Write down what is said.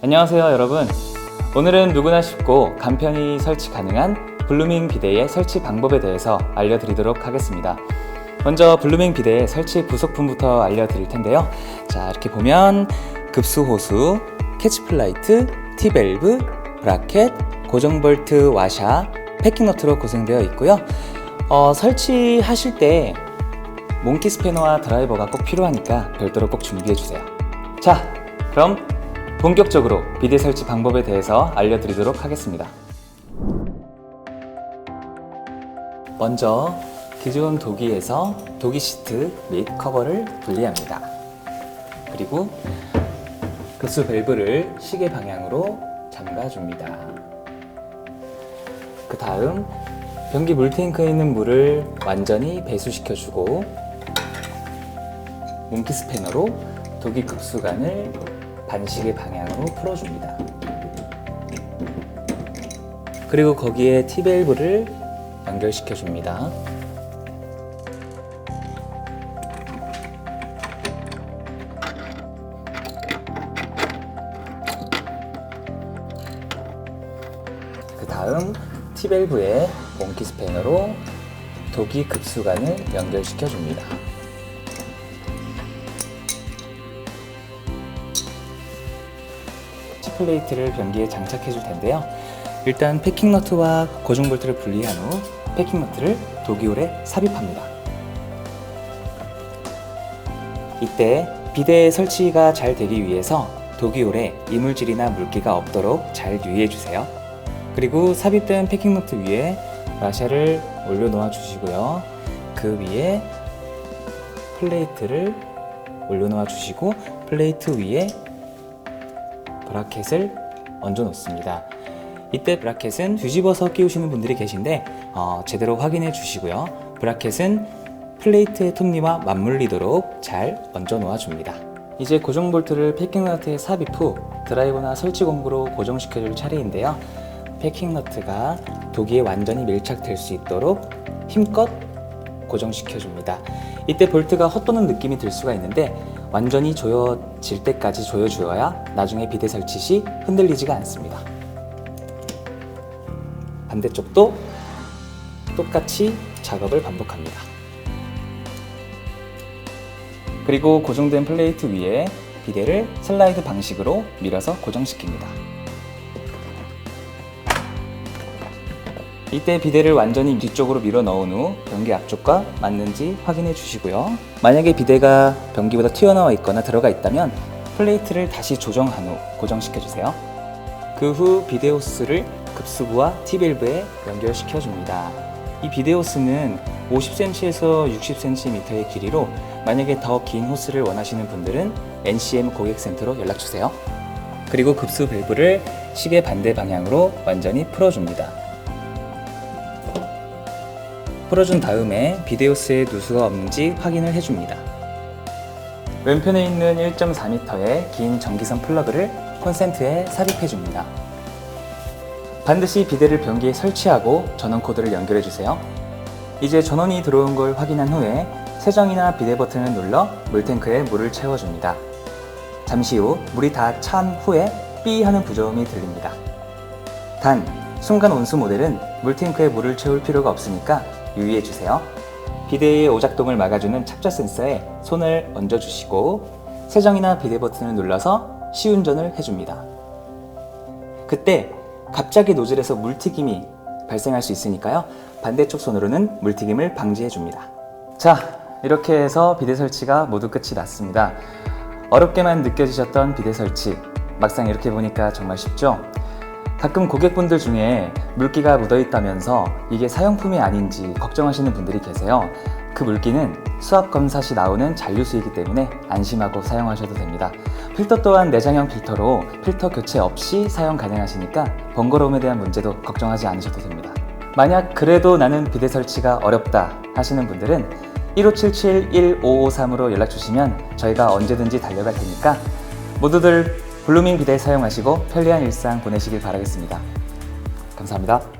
안녕하세요 여러분. 오늘은 누구나 쉽고 간편히 설치 가능한 블루밍 비데의 설치 방법에 대해서 알려드리도록 하겠습니다. 먼저 블루밍 비데의 설치 부속품부터 알려드릴 텐데요. 자 이렇게 보면 급수 호수, 캐치플라이트, 티밸브, 브라켓, 고정볼트, 와샤, 패킹너트로 구성되어 있고요. 어, 설치하실 때 몽키 스패너와 드라이버가 꼭 필요하니까 별도로 꼭 준비해 주세요. 자 그럼 본격적으로 비대 설치 방법에 대해서 알려드리도록 하겠습니다. 먼저 기존 도기에서 도기 시트 및 커버를 분리합니다. 그리고 급수 밸브를 시계 방향으로 잠가줍니다. 그 다음 변기 물탱크에 있는 물을 완전히 배수시켜주고 몽키 스패너로 도기 급수관을 반시계 방향으로 풀어줍니다. 그리고 거기에 T밸브를 연결시켜 줍니다. 그 다음 T밸브에 몽키 스패너로 도기 급수관을 연결시켜 줍니다. 플레이트를 변기에 장착해 줄 텐데요. 일단 패킹 너트와 고정 볼트를 분리한 후 패킹 너트를 도기홀에 삽입합니다. 이때 비대 설치가 잘 되기 위해서 도기홀에 이물질이나 물기가 없도록 잘 유의해 주세요. 그리고 삽입된 패킹 너트 위에 라샤를 올려놓아 주시고요. 그 위에 플레이트를 올려놓아 주시고 플레이트 위에 브라켓을 얹어 놓습니다. 이때 브라켓은 뒤집어서 끼우시는 분들이 계신데 어, 제대로 확인해 주시고요. 브라켓은 플레이트의 톱니와 맞물리도록 잘 얹어 놓아 줍니다. 이제 고정 볼트를 패킹 너트에 삽입 후 드라이버나 설치 공구로 고정시켜 줄 차례인데요. 패킹 너트가 도기에 완전히 밀착될 수 있도록 힘껏 고정시켜 줍니다. 이때 볼트가 헛도는 느낌이 들 수가 있는데 완전히 조여질 때까지 조여주어야 나중에 비대 설치 시 흔들리지가 않습니다. 반대쪽도 똑같이 작업을 반복합니다. 그리고 고정된 플레이트 위에 비대를 슬라이드 방식으로 밀어서 고정시킵니다. 이때 비대를 완전히 뒤쪽으로 밀어 넣은 후 변기 앞쪽과 맞는지 확인해 주시고요. 만약에 비대가 변기보다 튀어나와 있거나 들어가 있다면 플레이트를 다시 조정한 후 고정시켜 주세요. 그 후 비데 호스를 급수부와 T밸브에 연결시켜 줍니다. 이 비데 호스는 50cm에서 60cm의 길이로 만약에 더 긴 호스를 원하시는 분들은 NCM 고객센터로 연락 주세요. 그리고 급수 밸브를 시계 반대 방향으로 완전히 풀어줍니다. 풀어준 다음에 비데오스에 누수가 없는지 확인을 해줍니다. 왼편에 있는 1.4m의 긴 전기선 플러그를 콘센트에 삽입해줍니다. 반드시 비데를 변기에 설치하고 전원 코드를 연결해주세요. 이제 전원이 들어온 걸 확인한 후에 세정이나 비데 버튼을 눌러 물탱크에 물을 채워줍니다. 잠시 후 물이 다 찬 후에 삐 하는 부저음이 들립니다. 단, 순간 온수 모델은 물탱크에 물을 채울 필요가 없으니까 유의해 주세요. 비데의 오작동을 막아주는 찹자 센서에 손을 얹어 주시고 세정이나 비데 버튼을 눌러서 시운전을 해줍니다. 그때 갑자기 노즐에서 물튀김이 발생할 수 있으니까요. 반대쪽 손으로는 물튀김을 방지해 줍니다. 자, 이렇게 해서 비데 설치가 모두 끝이 났습니다. 어렵게만 느껴지셨던 비데 설치, 막상 이렇게 보니까 정말 쉽죠? 가끔 고객분들 중에 물기가 묻어 있다면서 이게 사용품이 아닌지 걱정하시는 분들이 계세요. 그 물기는 수압 검사 시 나오는 잔류수이기 때문에 안심하고 사용하셔도 됩니다. 필터 또한 내장형 필터로 필터 교체 없이 사용 가능하시니까 번거로움에 대한 문제도 걱정하지 않으셔도 됩니다. 만약 그래도 나는 비대 설치가 어렵다 하시는 분들은 1577-1553으로 연락 주시면 저희가 언제든지 달려갈 테니까 모두들 블루밍 비대 사용하시고 편리한 일상 보내시길 바라겠습니다. 감사합니다.